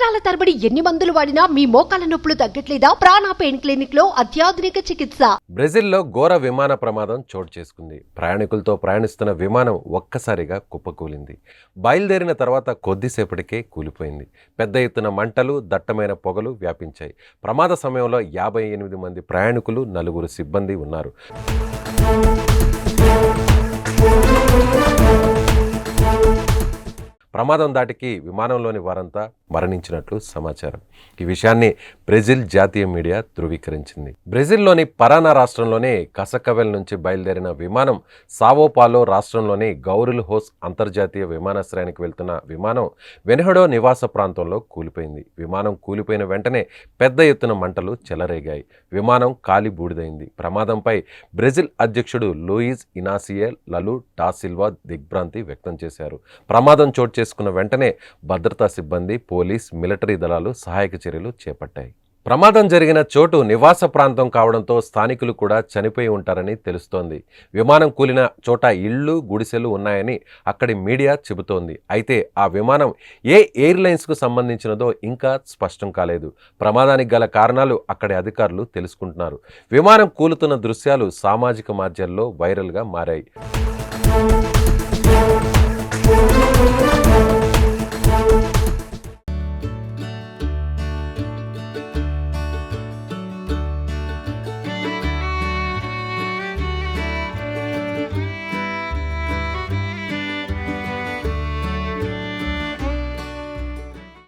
సంవత్సరాల తరబడి ఎన్ని మందులు వాడినా మీ మోకాల నొప్పులు తగ్గట్లేదా? ప్రాణా పెయిన్ క్లినిక్లో అత్యాధునిక చికిత్స. బ్రెజిల్లో ఘోర విమాన ప్రమాదం చోటు చేసుకుంది. ప్రయాణికులతో ప్రయాణిస్తున్న విమానం ఒక్కసారిగా కుప్పకూలింది. బయలుదేరిన తర్వాత కొద్దిసేపటికే కూలిపోయింది. పెద్ద ఎత్తున మంటలు దట్టమైన పొగలు వ్యాపించాయి. ప్రమాద సమయంలో యాభై ఎనిమిది మంది ప్రయాణికులు నలుగురు సిబ్బంది ఉన్నారు. ప్రమాదం దాటికి విమానంలోని వారంతా మరణించినట్లు సమాచారం. ఈ విషయాన్ని బ్రెజిల్ జాతీయ మీడియా ధృవీకరించింది. బ్రెజిల్లోని పరానా రాష్ట్రంలోనే కసకవెల్ నుంచి బయలుదేరిన విమానం సావోపాలో రాష్ట్రంలోని గౌరిల్ హోస్ అంతర్జాతీయ విమానాశ్రయానికి వెళ్తున్న విమానం వెనహడో నివాస ప్రాంతంలో కూలిపోయింది. విమానం కూలిపోయిన వెంటనే పెద్ద ఎత్తున మంటలు చెలరేగాయి. విమానం కాలి బూడిదైంది. ప్రమాదంపై బ్రెజిల్ అధ్యక్షుడు లూయిజ్ ఇనాసియే లలు టాసిల్వా దిగ్భ్రాంతి వ్యక్తం చేశారు. ప్రమాదం చోటు చేసుకున్న వెంటనే భద్రతా సిబ్బంది పోలీస్ మిలిటరీ దళాలు సహాయక చర్యలు చేపట్టాయి. ప్రమాదం జరిగిన చోటు నివాస ప్రాంతం కావడంతో స్థానికులు కూడా చనిపోయి ఉంటారని తెలుస్తోంది. విమానం కూలిన చోట ఇళ్ళు గుడిసెలు ఉన్నాయని అక్కడి మీడియా చెబుతోంది. అయితే ఆ విమానం ఏ ఎయిర్లైన్స్కు సంబంధించినదో ఇంకా స్పష్టం కాలేదు. ప్రమాదానికి గల కారణాలు అక్కడి అధికారులు తెలుసుకుంటున్నారు. విమానం కూలుతున్న దృశ్యాలు సామాజిక మాధ్యాల్లో వైరల్గా మారాయి.